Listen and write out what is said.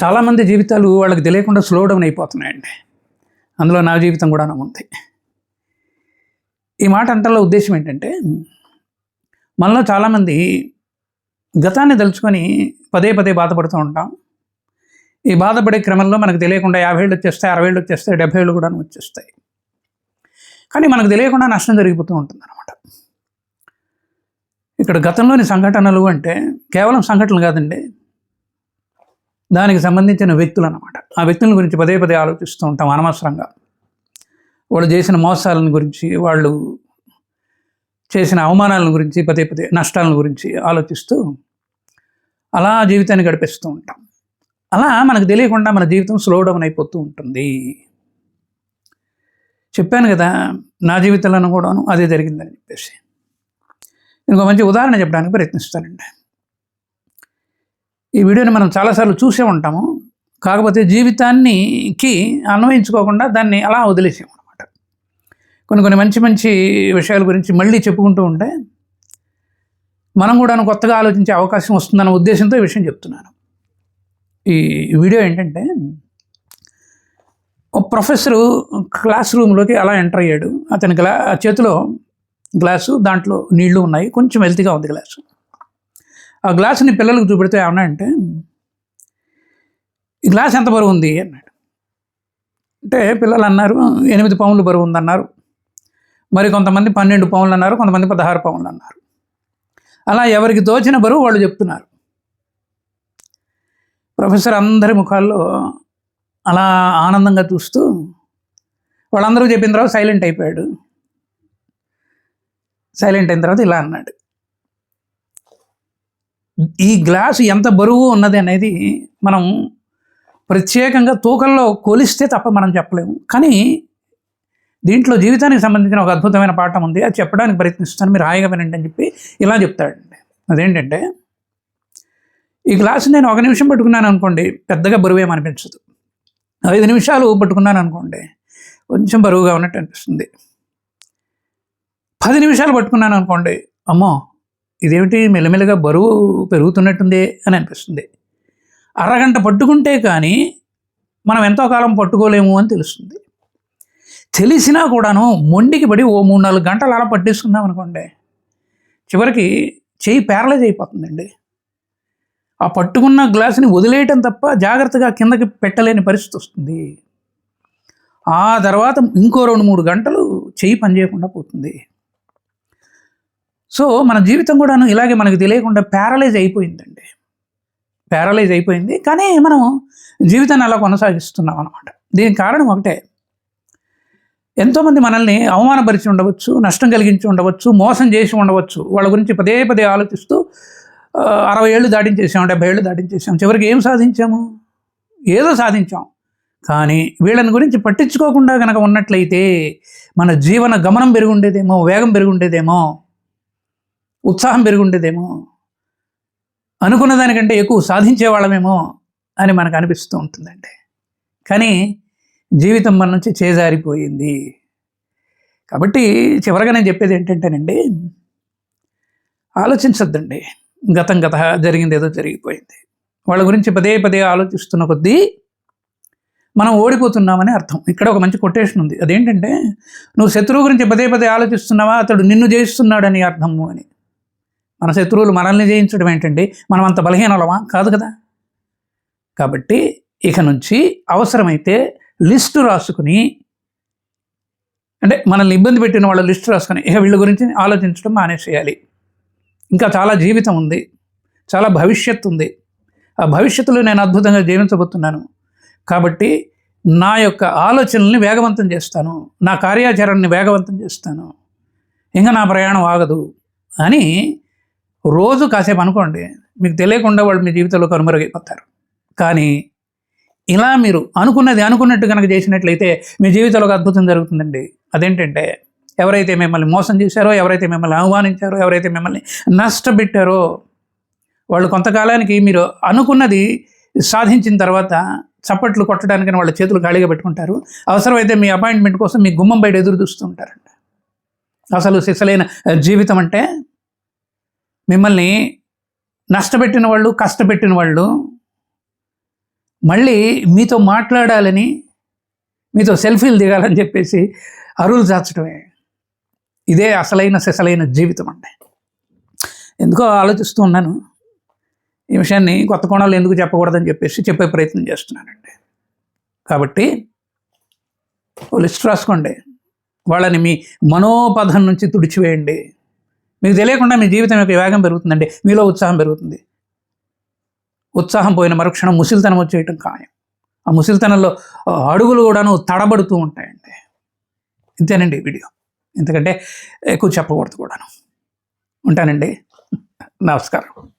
చాలామంది జీవితాలు వాళ్ళకి తెలియకుండా స్లో డౌన్ అయిపోతున్నాయండి. అందులో నా జీవితం కూడా ఉంది. ఈ మాట అంటలో ఉద్దేశం ఏంటంటే మనలో చాలామంది గతాన్ని తలుచుకొని పదే పదే బాధపడుతూ ఉంటాం. ఈ బాధపడే క్రమంలో మనకు తెలియకుండా యాభై ఏళ్ళు వచ్చేస్తాయి అరవై ఏళ్ళు వచ్చేస్తాయి డెబ్బై ఏళ్ళు కూడా వచ్చేస్తాయి. కానీ మనకు తెలియకుండా నష్టం జరిగిపోతూ ఉంటుంది అనమాట ఇక్కడ గతంలోని సంఘటనలు అంటే కేవలం సంఘటనలు కాదండి దానికి సంబంధించిన వ్యక్తులు అనమాట ఆ వ్యక్తుల గురించి పదే పదే ఆలోచిస్తూ ఉంటాం అనవసరంగా. వాళ్ళు చేసిన మోసాలను గురించి వాళ్ళు చేసిన అవమానాలను గురించి పదే పదే నష్టాలను గురించి ఆలోచిస్తూ అలా జీవితాన్ని గడిపిస్తూ ఉంటాం. అలా మనకు తెలియకుండా మన జీవితం స్లో డౌన్ అయిపోతూ ఉంటుంది. చెప్పాను కదా నా జీవితంలోనూ కూడాను అదే జరిగిందని చెప్పేసి. ఇంకో మంచి ఉదాహరణ చెప్పడానికి ప్రయత్నిస్తానండి. ఈ వీడియోని మనం చాలాసార్లు చూసే ఉంటాము. కాకపోతే జీవితానికి అన్వయించుకోకుండా దాన్ని అలా వదిలేసాము అనమాట కొన్ని కొన్ని మంచి మంచి విషయాల గురించి మళ్ళీ చెప్పుకుంటూ ఉంటే మనం కూడా కొత్తగా ఆలోచించే అవకాశం వస్తుందన్న ఉద్దేశంతో ఈ విషయం చెప్తున్నాను. ఈ వీడియో ఏంటంటే ఒక ప్రొఫెసరు క్లాస్ రూమ్లోకి అలా ఎంటర్ అయ్యాడు. అతని గ్లా చేతిలో గ్లాసు దాంట్లో నీళ్ళు ఉన్నాయి. కొంచెం హెల్తీగా ఉంది గ్లాసు. ఆ గ్లాసుని పిల్లలకు చూపెడితే ఏమన్నా అంటే ఈ గ్లాస్ ఎంత బరువు ఉంది అన్నాడు. అంటే పిల్లలు అన్నారు ఎనిమిది పౌన్లు బరువు ఉందన్నారు మరి కొంతమంది పన్నెండు పౌన్లు అన్నారు కొంతమంది పదహారు పౌన్లు అన్నారు అలా ఎవరికి తోచిన బరువు వాళ్ళు చెప్తున్నారు. ప్రొఫెసర్ అందరి ముఖాల్లో అలా ఆనందంగా చూస్తూ వాళ్ళందరూ చెప్పిన తర్వాత సైలెంట్ అయిపోయాడు. సైలెంట్ అయిన తర్వాత ఇలా అన్నాడు. ఈ గ్లాసు ఎంత బరువు ఉన్నది అనేది మనం ప్రత్యేకంగా తూకంలో కొలిస్తే తప్ప మనం చెప్పలేము. కానీ దీంట్లో జీవితానికి సంబంధించిన ఒక అద్భుతమైన పాఠం ఉంది. అది చెప్పడానికి ప్రయత్నిస్తాను మీరు హాయిగా వినండి అని చెప్పి ఇలా చెప్తాడండి. అదేంటంటే ఈ గ్లాసు నేను ఒక నిమిషం పట్టుకున్నాను అనుకోండి పెద్దగా బరువేం అనిపించదు. ఐదు నిమిషాలు పట్టుకున్నాను అనుకోండి కొంచెం బరువుగా ఉన్నట్టు అనిపిస్తుంది. పది నిమిషాలు పట్టుకున్నాను అనుకోండి అమ్మో ఇదేమిటి మెల్లమెల్లగా బరువు పెరుగుతున్నట్టుంది అని అనిపిస్తుంది. అరగంట పట్టుకుంటే కానీ మనం ఎంతో కాలం పట్టుకోలేము అని తెలుస్తుంది. తెలిసినా కూడాను మొండికి పడి ఓ మూడు నాలుగు గంటలు అలా పట్టేసుకుందాం అనుకోండి చివరికి చేయి ప్యారలైజ్ అయిపోతుందండి. ఆ పట్టుకున్న గ్లాసుని వదిలేయటం తప్ప జాగ్రత్తగా కిందకి పెట్టలేని పరిస్థితి వస్తుంది. ఆ తర్వాత ఇంకో రెండు మూడు గంటలు చేయి పనిచేయకుండా పోతుంది. సో మన జీవితం కూడాను ఇలాగే మనకు తెలియకుండా ప్యారలైజ్ అయిపోయిందండి. ప్యారలైజ్ అయిపోయింది. కానీ మనం జీవితాన్ని అలా కొనసాగిస్తున్నాం అనమాట దీనికి కారణం ఒకటే. ఎంతోమంది మనల్ని అవమానపరిచి ఉండవచ్చు నష్టం కలిగించి ఉండవచ్చు మోసం చేసి ఉండవచ్చు. వాళ్ళ గురించి పదే పదే ఆలోచిస్తూ అరవై ఏళ్ళు దాటించేసాం డెబ్బై ఏళ్ళు దాటించేసాం. చివరికి ఏం సాధించాము? ఏదో సాధించాం. కానీ వీళ్ళని గురించి పట్టించుకోకుండా కనుక ఉన్నట్లయితే మన జీవన గమనం పెరుగుండేదేమో వేగం పెరుగుండేదేమో ఉత్సాహం పెరుగుండేదేమో. అనుకున్న దానికంటే ఎక్కువ సాధించే వాళ్ళమేమో అని మనకు అనిపిస్తూ ఉంటుందండి. కానీ జీవితం మన నుంచి చేజారిపోయింది. కాబట్టి చివరగా నేను చెప్పేది ఏంటంటేనండి ఆలోచించద్దండి. గతం గత జరిగింది ఏదో జరిగిపోయింది. వాళ్ళ గురించి పదే పదే ఆలోచిస్తున్న కొద్దీ మనం ఓడిపోతున్నామని అర్థం. ఇక్కడ ఒక మంచి కొటేషన్ ఉంది. అదేంటంటే నువ్వు శత్రువు గురించి పదే పదే ఆలోచిస్తున్నావా? అతడు నిన్ను జయిస్తున్నాడని అర్థము అని. మన శత్రువులు మనల్ని జయించడం ఏంటండి? మనం అంత బలహీనలమా కాదు కదా. కాబట్టి ఇక నుంచి అవసరమైతే లిస్టు రాసుకుని అంటే మనల్ని ఇబ్బంది పెట్టిన వాళ్ళ లిస్టు రాసుకొని ఇక వీళ్ళ గురించి ఆలోచించడం మానేసేయాలి. ఇంకా చాలా జీవితం ఉంది. చాలా భవిష్యత్తు ఉంది. ఆ భవిష్యత్తులో నేను అద్భుతంగా జీవించబోతున్నాను. కాబట్టి నా యొక్క ఆలోచనల్ని వేగవంతం చేస్తాను. నా కార్యాచరణని వేగవంతం చేస్తాను. ఇంకా నా ప్రయాణం ఆగదు అని రోజు కాసేపు అనుకోండి మీకు తెలియకుండా వాళ్ళు మీ జీవితంలో కనుమరుగైపోతారు. కానీ ఇలా మీరు అనుకున్నది అనుకున్నట్టు కనుక చేసినట్లయితే మీ జీవితంలో ఒక అద్భుతం జరుగుతుందండి. అదేంటంటే ఎవరైతే మిమ్మల్ని మోసం చేశారో ఎవరైతే మిమ్మల్ని అవమానించారో ఎవరైతే మిమ్మల్ని నష్టపెట్టారో వాళ్ళు కొంతకాలానికి మీరు అనుకున్నది సాధించిన తర్వాత చప్పట్లు కొట్టడానికని వాళ్ళ చేతులు ఖాళీగా పెట్టుకుంటారు. అవసరమైతే మీ అపాయింట్మెంట్ కోసం మీ గుమ్మం బయట ఎదురు చూస్తూ ఉంటారండి. అసలు సిసలైన జీవితం అంటే మిమ్మల్ని నష్టపెట్టిన వాళ్ళు కష్టపెట్టిన వాళ్ళు మళ్ళీ మీతో మాట్లాడాలని మీతో సెల్ఫీలు దిగాలని చెప్పేసి అరువులు చాచడమే. ఇదే అసలైన సెసలైన జీవితం అండి. ఎందుకో ఆలోచిస్తూ ఉన్నాను. ఈ విషయాన్ని కొత్త కోణాలు ఎందుకు చెప్పకూడదని చెప్పేసి చెప్పే ప్రయత్నం చేస్తున్నానండి. కాబట్టి లిస్ట్ రాసుకోండి. వాళ్ళని మీ మనోపథం నుంచి తుడిచివేయండి. మీకు తెలియకుండా మీ జీవితం యొక్క వేగం పెరుగుతుందండి మీలో ఉత్సాహం పెరుగుతుంది. ఉత్సాహం పోయిన మరుక్షణం ముసిల్తనం వచ్చేయటం ఖాయం. ఆ ముసిల్తనంలో అడుగులు కూడాను తడబడుతూ ఉంటాయండి ఇంతేనండి వీడియో. ఎందుకంటే ఎక్కువ చెప్పకూడదు కూడాను. ఉంటానండి. నమస్కారం.